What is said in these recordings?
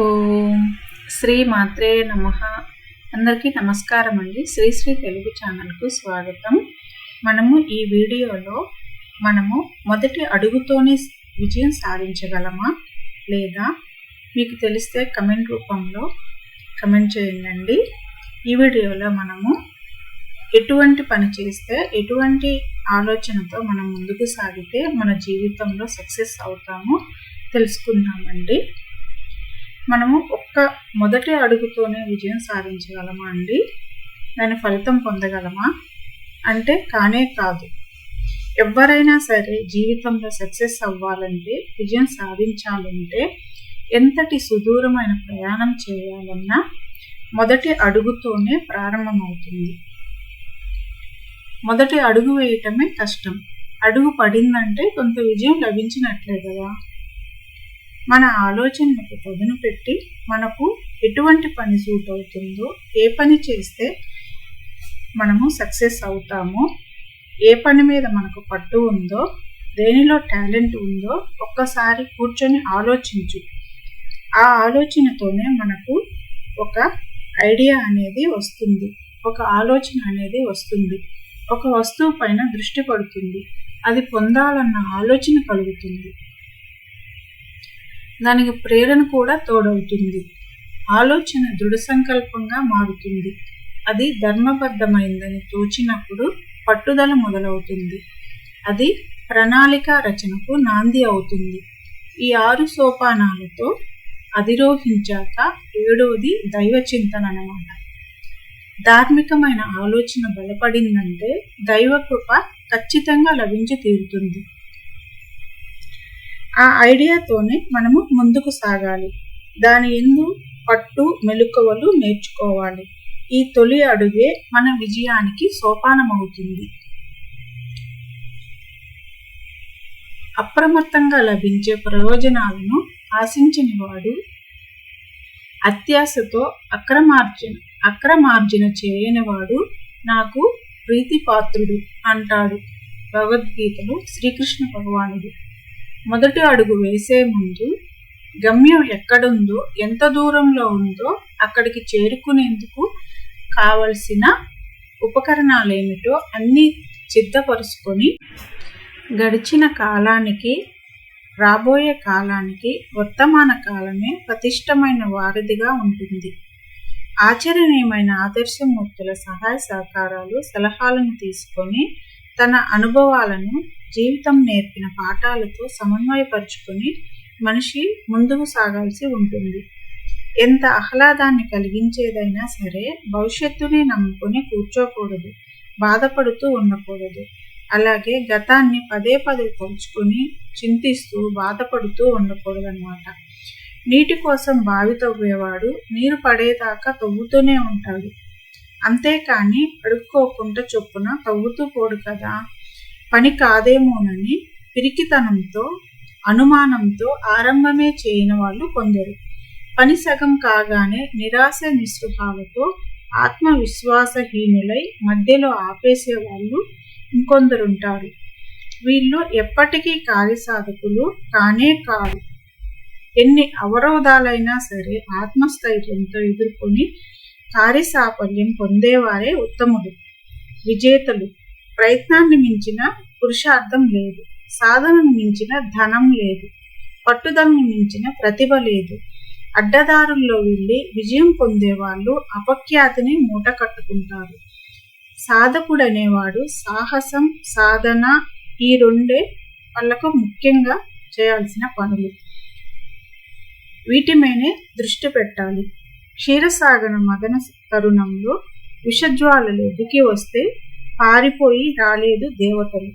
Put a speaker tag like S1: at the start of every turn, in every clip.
S1: ఓం శ్రీ మాత్రే నమ. అందరికీ నమస్కారం అండి. శ్రీశ్రీ తెలుగు ఛానల్కు స్వాగతం. మనము ఈ వీడియోలో మనము మొదటి అడుగుతోనే విజయం సాధించగలమా లేదా మీకు తెలిస్తే కమెంట్ రూపంలో కమెంట్ చేయండి ఈ వీడియోలో మనము ఎటువంటి పని చేస్తే ఎటువంటి ఆలోచనతో మనం ముందుకు సాగితే మన జీవితంలో సక్సెస్ అవుతామో తెలుసుకుందామండి. మనము ఒక్క మొదటి అడుగుతోనే విజయం సాధించగలమా అండి? దాని ఫలితం పొందగలమా? అంటే కానే కాదు. ఎవరైనా సరే జీవితంలో సక్సెస్ అవ్వాలంటే విజయం సాధించాలంటే ఎంతటి సుదూరమైన ప్రయాణం చేయాలన్నా మొదటి అడుగుతోనే ప్రారంభమవుతుంది. మొదటి అడుగు వేయటమే కష్టం. అడుగు పడిందంటే కొంత విజయం లభించినట్లే కదా? మన ఆలోచనలకు పదును పెట్టి మనకు ఎటువంటి పని సూట్ అవుతుందో ఏ పని చేస్తే మనము సక్సెస్ అవుతామో ఏ పని మీద మనకు పట్టు ఉందో దేనిలో టాలెంట్ ఉందో ఒక్కసారి కూర్చొని ఆలోచించు. ఆ ఆలోచనతోనే మనకు ఒక ఐడియా అనేది వస్తుంది. ఒక ఆలోచన అనేది వస్తుంది. ఒక వస్తువు పైన దృష్టి పడుతుంది. అది పొందాలన్న ఆలోచన కలుగుతుంది. దానికి ప్రేరణ కూడా తోడవుతుంది. ఆలోచన దృఢ సంకల్పంగా మారుతుంది. అది ధర్మబద్ధమైందని తోచినప్పుడు పట్టుదల మొదలవుతుంది. అది ప్రణాళిక రచనకు నాంది అవుతుంది. ఈ ఆరు సోపానాలతో అధిరోహించాక ఏడవది దైవ చింతన అన్నమాట. ధార్మికమైన ఆలోచన బలపడిందంటే దైవ కృప ఖచ్చితంగా లభించి తీరుతుంది. ఆ ఐడియాతోనే మనము ముందుకు సాగాలి. దాని ఎందు పట్టు మెలకువలు నేర్చుకోవాలి. ఈ తొలి అడుగే మన విజయానికి సోపానమవుతుంది. అప్రమత్తంగా లభించే ప్రయోజనాలను ఆశించని వాడు అత్యాశతో అక్రమార్జన అక్రమార్జన చేయని వాడు నాకు ప్రీతిపాత్రుడు అంటాడు భగవద్గీతలో శ్రీకృష్ణ భగవానుడు. మొదటి అడుగు వేసే ముందు గమ్యం ఎక్కడుందో ఎంత దూరంలో ఉందో అక్కడికి చేరుకునేందుకు కావలసిన ఉపకరణాలేమిటో అన్నీ సిద్ధపరుచుకొని గడిచిన కాలానికి రాబోయే కాలానికి వర్తమాన కాలమే ప్రతిష్టమైన వారధిగా ఉంటుంది. ఆచరణీయమైన ఆదర్శమూర్తుల సహాయ సహకారాలు సలహాలను తీసుకొని తన అనుభవాలను జీవితం నేర్పిన పాఠాలతో సమన్వయపరుచుకొని మనిషి ముందుకు సాగాల్సి ఉంటుంది. ఎంత ఆహ్లాదాన్ని కలిగించేదైనా సరే భవిష్యత్తునే నమ్ముకొని కూర్చోకూడదు బాధపడుతూ ఉండకూడదు. అలాగే గతాన్ని పదే పదే తలుచుకొని చింతిస్తూ బాధపడుతూ ఉండకూడదు అనమాట నీటి కోసం బావి తవ్వేవాడు నీరు పడేదాకా తవ్వుతూనే ఉంటాడు. అంతేకాని అడుక్కోకుండా చొప్పున తవ్వుతూ పోడు కదా. పని కాదేమోనని పిరికితనంతో అనుమానంతో ఆరంభమే చేయని వాళ్ళు కొందరు. పని సగం కాగానే నిరాశ నిస్పృహాలతో ఆత్మవిశ్వాసహీనులై మధ్యలో ఆపేసే వాళ్ళు ఇంకొందరుంటారు. వీళ్ళు ఎప్పటికీ కార్యసాధకులు కానే కాదు ఎన్ని అవరోధాలైనా సరే ఆత్మస్థైర్యంతో ఎదుర్కొని కార్యసాఫల్యం పొందేవారే ఉత్తములు. విజేతలు. ప్రయత్నాన్ని మించిన పురుషార్థం లేదు. సాధనను మించిన ధనం లేదు. పట్టుదలను మించిన ప్రతిభ లేదు. అడ్డదారుల్లో వెళ్ళి విజయం పొందేవాళ్ళు అపఖ్యాతిని మూట కట్టుకుంటారు. సాధకుడనేవాడు సాహసం సాధన ఈ రెండే వాళ్ళకు ముఖ్యంగా చేయాల్సిన పనులు. వీటి మీదే దృష్టి పెట్టాలి. క్షీరసాగర మదన తరుణంలో విషజ్వాలలు ఎదికి వస్తే పారిపోయి రాలేదు దేవతలు.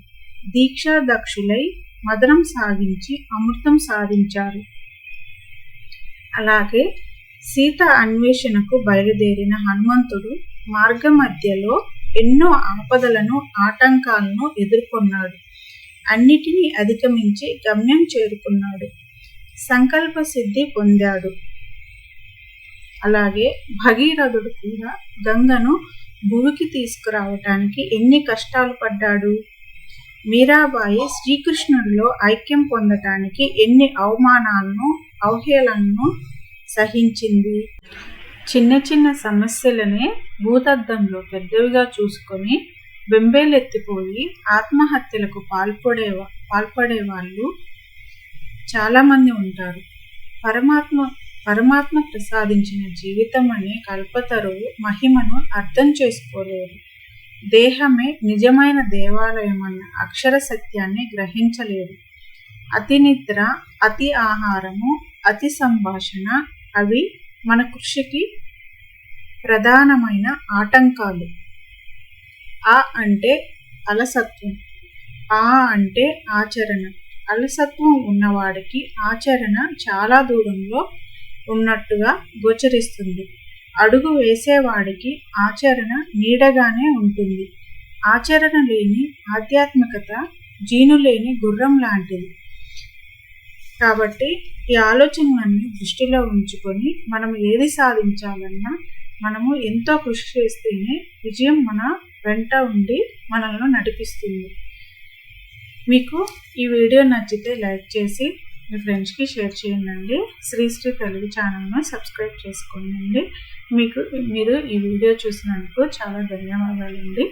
S1: దీక్షాదక్షులై మదనం సాగించి అమృతం సాధించారు. అలాగే సీత అన్వేషణకు బయలుదేరిన హనుమంతుడు మార్గ మధ్యలో ఎన్నో ఆపదలను ఆటంకాలను ఎదుర్కొన్నాడు. అన్నిటినీ అధిగమించి గమ్యం చేరుకున్నాడు. సంకల్ప సిద్ధి పొందాడు. అలాగే భగీరథుడు కూడా గంగను భూమికి తీసుకురావటానికి ఎన్ని కష్టాలు పడ్డాడు? మీరాబాయి శ్రీకృష్ణుడిలో ఐక్యం పొందటానికి ఎన్ని అవమానాలను అవహేళనను సహించింది? చిన్న చిన్న సమస్యలనే భూతద్దంలో పెద్దవిగా చూసుకొని బెంబేలెత్తిపోయి ఆత్మహత్యలకు పాల్పడే పాల్పడే వాళ్ళు చాలామంది ఉంటారు. పరమాత్మ పరమాత్మ ప్రసాదించిన జీవితం అనే కల్పతరువు మహిమను అర్థం చేసుకోలేరు దేహమే నిజమైన దేవాలయం అన్న అక్షర సత్యాన్ని గ్రహించలేదు. అతి నిద్ర అతి ఆహారము అతి సంభాషణ అవి మన కృషికి ప్రధానమైన ఆటంకాలు. ఆ అంటే అలసత్వం ఆ అంటే ఆచరణ. అలసత్వం ఉన్నవాడికి ఆచరణ చాలా దూరంలో ఉన్నట్టుగా గోచరిస్తుంది. అడుగు వేసేవాడికి ఆచరణ నీడగానే ఉంటుంది. ఆచరణ లేని ఆధ్యాత్మికత జీను లేని గుర్రం లాంటిది. కాబట్టి ఈ ఆలోచనలన్నీ దృష్టిలో ఉంచుకొని మనం ఏది సాధించాలన్నా మనము ఎంతో కృషి చేస్తేనే విజయం మన వెంట ఉండి మనల్ని నడిపిస్తుంది. మీకు ఈ వీడియో నచ్చితే లైక్ చేసి మీ ఫ్రెండ్స్కి షేర్ చేయండి. శ్రీశ్రీ తెలుగు ఛానల్ను సబ్స్క్రైబ్ చేసుకోండి. మీకు మీరు ఈ వీడియో చూసినందుకు చాలా ధన్యవాదాలండి.